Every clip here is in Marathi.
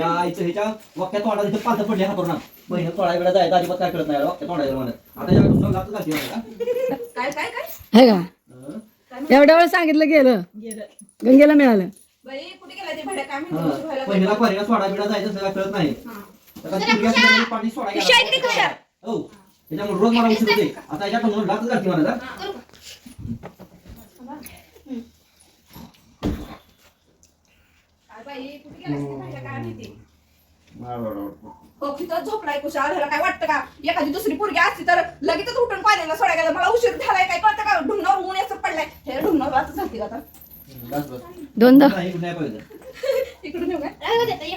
आईचं पालथं पडले बहिणी जायचं अजिबात काय कळत नाही वाक्यात तोंडायला म्हणत आता या दुसरं लागतं घालते मला काय काय काय? हे का? हं? एवढ्या वेळ सांगितलं गेलं. गेलं. गंगेला मिळालं. बाई कुठे गेला ते भाड्या काय हं. म्हणतो व्हायला बहिणीला परिणा सोडा बिडा जायचं सगळं कळत नाही. हा. असली तरी पाणी सोडा गेला. हो. त्याच्यामुळे रोज मला उशीर होते आता याच्या टोमून लागतं घालते मला. काय बाई कुठे गेला ते भाड्या काय माहिती हो तिथं झोपलाय कुशाल ह्याला काय वाटतं का? एखादी दुसरी पोरगी असती तर लगेचच उठून पाहिलेला सोडा गेला. मला उशीर झालाय काय कळतं का? ढुंगणावर ऊन याचं पडलाय. हे ढुंगणावर आता. झाली आता. इकडून येऊ हे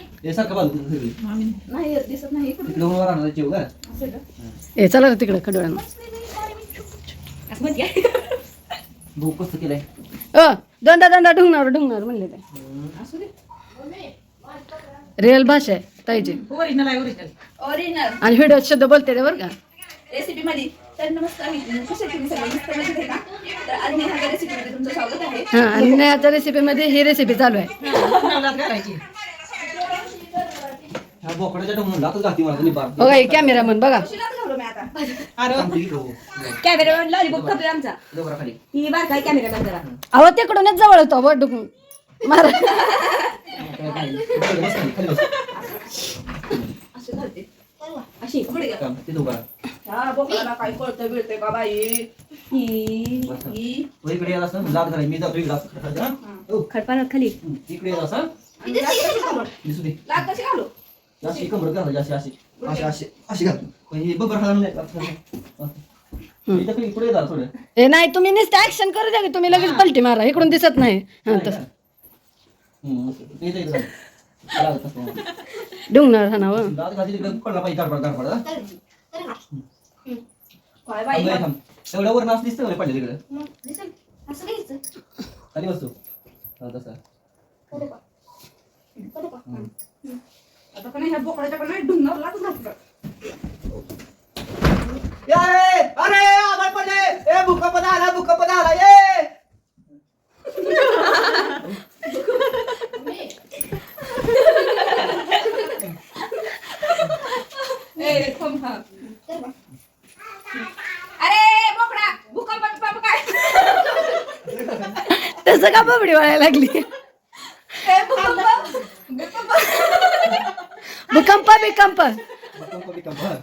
नाही दिसत नाही. असं? ए चला तिकडे कडोळ्यानं असं दोनदा दोनदा ढुंगणार ढुंगणार म्हणले ते. असू दे. रिअल भाषा आहे ताईची ओरिजिनल आहे ओरिजिनल ओरिजिनल आणि व्हिडिओ शब्द बोलते ते बरं का? रेसिपी मध्ये तर नमस्कार मी कसे तुम्ही सगळे मस्त मजेत आहे का तर आज मी ह्या रेसिपी मध्ये तुमचं स्वागत आहे. हा आणि ही रेसिपी चालू आहे. बघा हे कॅमेरामन बघा. कॅमेरा लॉलीपॉप खातोय आमचा. ही कॅमेरा जरा. अहो तिकडूनच जवळ होतो बघ डुकून. मारा. नाही. इकडे अशी काय कळतं का बाई इकडे असं लाद घालायची. मी जातो इकडे खाली, इकडे असं दिसू दे कशी घालू अशी कमर घालायची अशी अशी अशी अशी अशी हे नाही नाही तुम्ही नुसतं ऍक्शन करू द्या की तुम्ही लगेच पलटी मारा इकडून दिसत नाही हा तसं हं, असं. ना हो. दात वर नाच दिसतं पडले तिकडे खाली बसतो तसं ए, अरे आभार पडले ए भूकंप आला भूकंप आला ये ए थांब हा अरे बोकडा भूकंप बिकंप काय तसं का बबडी वळायला लागली. ए भूकंप. भूकंप बिकंप भूकंप बिकंप हा.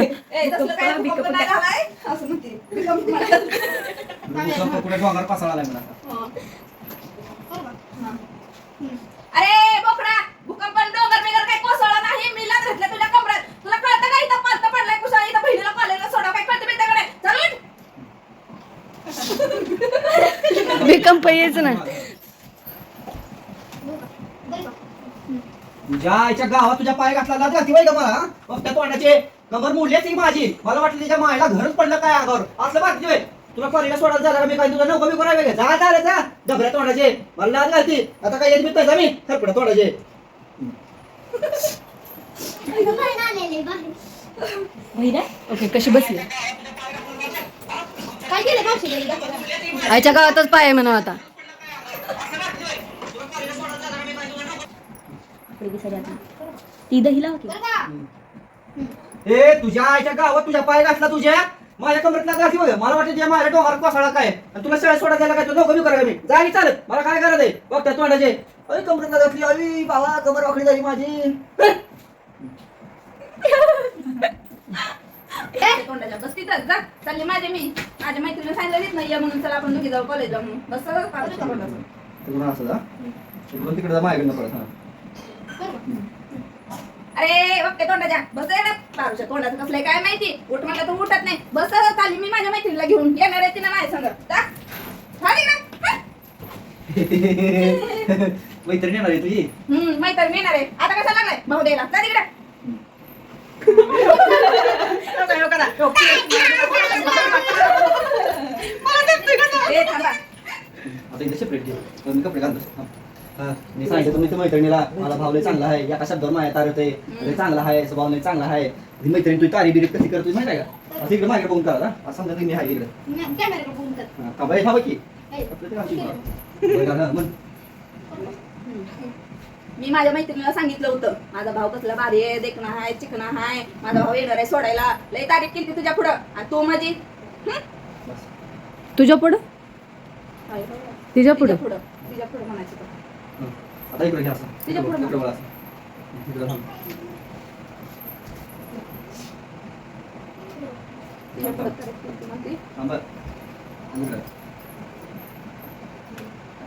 ए तसलं काय भूकंप नाही झालाय असं म्हणते भूकंप म्हणतात. भूकंप कुठे डोंगर पासळाला म्हणा अरे बोकडा भूकंप आणि डोंगर बिगर काही कोसळला नाही मी लाच घातल्या तुझ्या कमरात तुला कळतं का इथं पालतं पडलाय कुसा इथं बहिणीला कॉलेजला सोडा काय कळतं बिळतं चल भूकंप येच ना. तुझ्या आईच्या गावात तुझ्या पाय घातला लाज घालती बाई का मला हा? मग त्या तोंडाचे कमर मोडलीच की माझी. मला वाटलं तिच्या मायला घरच पडलं काय अंगावर. असलं बाकी बाई तुला कॉलेजला सोडायला झाला का मी काय? तुझा नौका बी कोणा वेगळे जा जा रे जा. डबऱ्या तोंडाचे. मला लाज घालती. आता काय येत मी तसा मी? खरपडा तोंडाचे. ओके कशी बसली काय केलं? मावशी आईच्या गावातच पाय म्हणा आता. ती दहीला होती. ए तुझ्या आईच्या गावात तुझ्या पाय घातला तुझ्या? माझ्या कमरेत लाज घालती बघ मला वाटतं तुझ्या माझ्या डोंगावर कोसळा काय. आणि तुला शाळेत सोडा द्यायला काय? तू नौका करा मी. जा आणि चालत. मला काय करायचं आहे? बघ त्या तोंडाचे. अरे कमरेत लाज घातली अरे बाबा कमर वाकडी झाली माझी. तोंडाच्या बस तिथं जा. चालली माझे मी. माझ्या सांगितलं नाही म्हणून चला आपण दोघी जाऊ कॉलेजला म्हणून. बस सगळं पाहतो तोंडाचं. तिकडून असं जा? तिकडून तिकडे जा माझ्याकडनं परत हा. अरे बघते तोंडाच्या बस आहे ना. पारुच्या तोंडाचं कसलंय काय माहिती? उठ म्हटलं तर उठत नाही. बस चालली मी माझ्या मैत्रिणीला घेऊन. येणार आहे सांग. जा. झाली ना? मैत्रिणी येणार आहे तुझी? हम्म मैत्रीण येणार आहे. आता कसा लागलाय? भाऊ द्यायला. जा तिकडे. ए, थांबा. आता इथे सेपरेट घे तर मी कपडे घालतो. हा, मी सांगितलं तुम्ही मैत्रिणीला मला भावले चांगला आहे. एका शब्दावर माया तारत आहे. लय चांगला आहे स्वभाव लय चांगला आहे. ही मैत्रीण तुझी तारी बिरी कशी करतो माहिती आहे का? असं इकडे माझ्याकडे बघून करा हा. असं समजा तुम्ही आहे इकडे. हा, थांबा हे थांबा की? आपलं ते घालशील मला. बरं, घाल, हा, म्हण. मी माझ्या मैत्रिणीला सांगितलं होतं माझा भाऊ कसला भारी आहे देखणा आहे चिकना आहे माझा भाऊ येणार आहे सोडायला. लय तारीफ केली तुझ्या पुढं. आणि तू माझी हं? तुझ्या पुढं. तिच्या पुढं? पुढं. तिच्या पुढं म्हणायचं. हं. आता इकडे घ्या तिच्या पुढं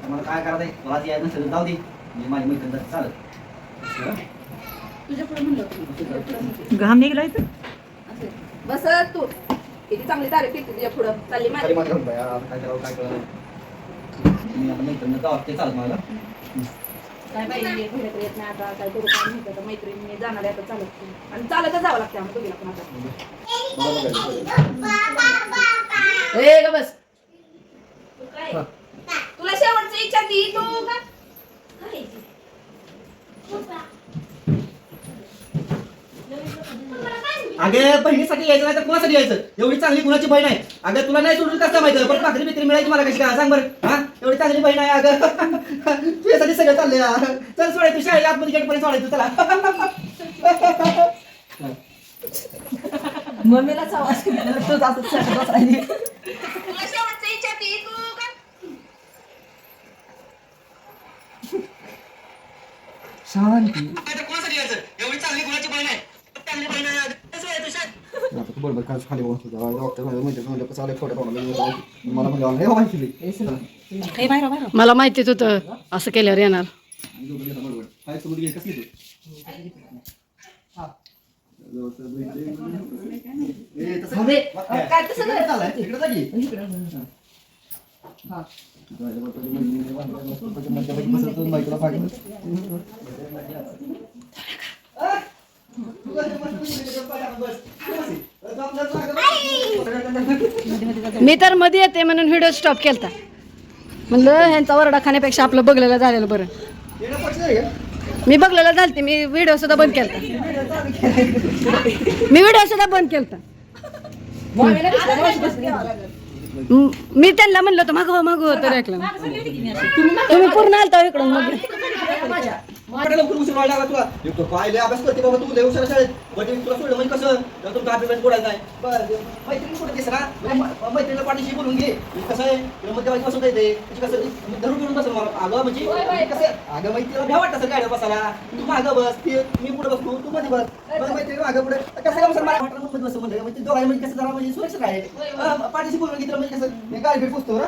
मला काय करायचं? मला यायचं जाऊ दे. मी माझी मैत्रीण चालत. हं? तुझ्या पुढं म्हणलं. घाम निघलाय तर. बस तू. किती चांगली तारीफ केली तुझ्या पुढं. चालली माझी. काय करावं काय कळलं मी आता मैत्रिणीला जावं ते चालत मला काय बाई घराकडे येत नाही आता काय करू काय म्हणते आता मैत्रिणी जाणार आहे आता चालत आणि चालतच जावं लागतं आम्हाला दोघीला पण आता. ए ग बस. तू काय तुला शेवटची इच्छा ती तू का? अगे बहिणीसाठी यायचं नाही तर कोणासाठी यायचं? एवढी चांगली कुणाची बहीण आहे? अगं तुला नाही सोडून कसं माहिती पण भाकरी बिकरी मिळायची मला कशी सांग बरं. हा? एवढी चांगली बहीण आहे अगं. तुझ्यासाठी सगळं चाललंय चल सोडायचं शाळेला आतमध्ये गेट पर्यंत सोडायचं चला. मम्मीलाच आवाज तू जास्त सांगत राहिली तुला शेवटची इच्छा ती तू का शांती कोणासाठी यायचं एवढी चांगली कुणाची बहीण आहे चांगली बहीण आहे अगं. कसं यायचं शाळेत? आता तू बरोबर काय खाली बघून तुझा डॉक्टर म्हणजे म्हणजे म्हणजे कसं आलं पाहून मला म्हणजे हे माहिती दिली बाहेर बाहेर मला माहितीच होतं असं केल्यावर येणार काय सोबत घे कसं घेतो व्यवस्थित बैठ. ए, तसं मध्ये. काय तसं इकडे नाही. चाललंय? इकडे जा की. मध्यभागी बसत होतो, बायकोला पाठवून. आ? तू. मी तर मध्ये येते म्हणून व्हिडिओ स्टॉप केलता. म्हणलं ह्यांचा वरडा खाण्यापेक्षा आपलं बघलेलं झालेलं बरं. मी बघलेलं झालते मी व्हिडिओ सुद्धा बंद केलता. मी व्हिडिओ सुद्धा बंद केलता. म- त्यांना म्हणलं होतं मागव मागव तर ऐकलं तुम्ही पूर्ण आलता इकडून मग. माझ्या लवकर उशीर व्हायला लागला तुला. एक तर काय लय अभ्यास करते बाबा तू लय शाळेत. म्हणजे मी तुला सोडलं म्हणजे कसं? तर तुमचा अभ्यास बोलायचा नाही. बरं मैत्रिणी कुठे दिसला? म्हणजे म- मैत्रिणीला पाठीशी बोलून घे. म्हणजे कसं आहे? तुला मध्यभागी बसून येते म्हणजे कसं मी धरून बसेल मला अगं म्हणजे कसं? अगं मैत्रीला भ्या वाटत गाड्या बसायला. तू मागं बस ती मी पुढे बसलो तू मध्ये बस. मैत्रिणी मागं पुढे. कसं काय मला वाटलं मध्ये बस म्हणजे दोघांनी कसं जरा म्हणजे सुरक्षित आहे पाठीशी बोलून घेतलं म्हणजे कसं? गाडी भेट पुसतो ना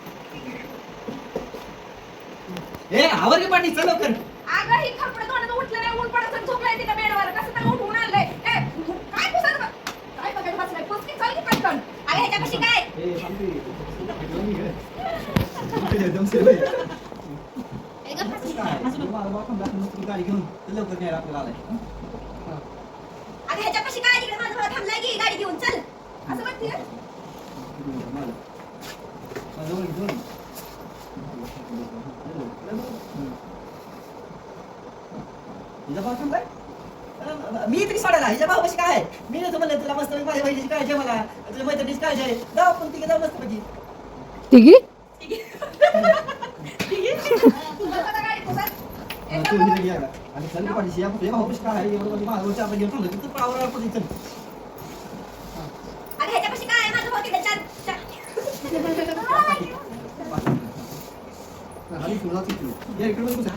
ए आवर की पाणी चल लवकर अगं, ही खपडं तोंडात उठलं नाही, ऊन पडत असेल, झोपलाय तिथं बेडवर. कसं तर उठून आणलंय. ए, काय पुसायचं बघ? काय बघायला बसलाय? पुसकी चाल की पटकन. अरे, ह्याच्यापाशी काय? ए शांती एकदम सेवा आहे. ए, गं, फाशी. काय? तुम्हाला बाबा थांबला, तुम्ही गाडी घेऊन चल लवकर न्यायला आपल्याला आलाय. हा. अरे, ह्याच्यापाशी काय? इकडे माझा भाऊ थांबलाय की, गाडी घेऊन चल. असं म्हणते ना? माझं. माझं वळण, वळण. हिचा भाऊ थांबलाय? अं, मी तरी सोडायला हिच्या भाऊ कशी काय आहे? मी नव्हतं म्हणलं तुला मस्त माझ्या बहिणीची काळजी आहे मला तुझ्या मैत्रिणीची काळजी आहे जाऊ आपण तिघे जाऊ मस्त पैकी तिघी तुझं आता गाडी पुसाय. ए, तू हिला घे आता. आणि चल की पाठीशी, आपण तुझ्या भाऊ कशी काय आहे? एवढं म्हणजे माझं वरचं आपण घेऊन थांबलो. तू पावावर आपण इथं. अरे, ह्याच्यापाशी काय? माझा भाऊ तिथं चल, चल. आणि तुला ती तू. या इकडे बघ तुझ्या.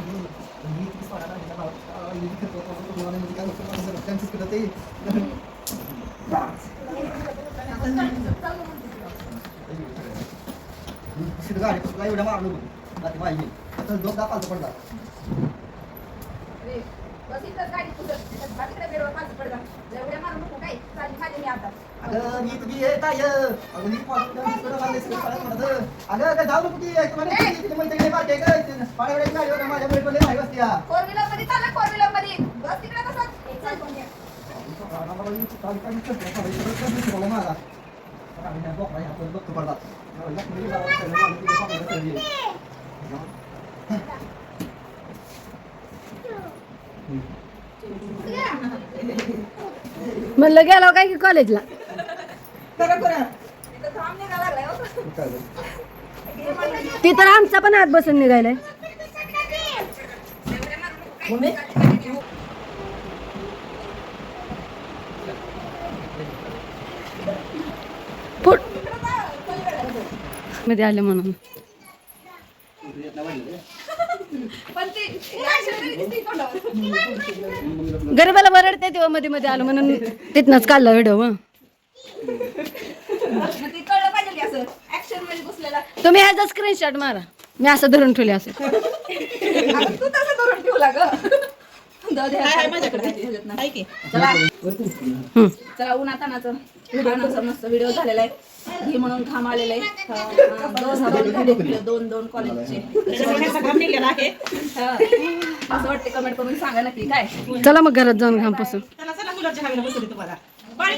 मी किती सोडायला हिच्या भाऊ- अं, मी किती करतो, करतो, तुम्हाला म्हणजे काय होतं, माझं जरा त्यांचंच करत ते. शिट गाडी तुला एवढ्या मारलो बघ. आता पडला. पुसत. बस इकडे बेडवर माझं पडलं. आता. अगं मी तुझी येत आहे अगं मी पालथं दुसरं बांधलंय, सगळं पाण्यात पडतं. अगं अगं जाऊ नको ती. तुम्हाला ती- ती मैत्रिणी बारकी आहे का? पाण्यावर एक गाडी होती, माझ्या बेडवर लय भारी बसते या. फोर व्हीलरमध्ये कधी चाललं फोर व्हीलरमध्ये बस तिकडे तसंच चल कोण ये. म्हणलं गेलो काय की कॉलेजला? ती तर आमचा पण हात बसून निघायलाय. मध्ये आले म्हणून. गरीबाला बरडते तेव्हा मध्ये मध्ये आलं म्हणून तिथनच काढला व्हिडिओ मग. तुम्ही ह्याचा स्क्रीनशॉट मारा. मी असं धरून ठेवले असं. अगं तू तसं धरून ठेवला ग. माझ्याकडे की चला हम्म. चला उन्हातानाचं उन्हानाचा मस्त व्हिडिओ झालेला आहे म्हणून घाम आलेला आहे हा, हा, दोन दोन कॉलेजचे निघाला आहे हा. असं वाटते कमेंट करून सांगा नक्की काय चला मग घरात जाऊन घाम पुसून त्याला चला मुलाच्या हवेला बसवली तुम्हाला पाणी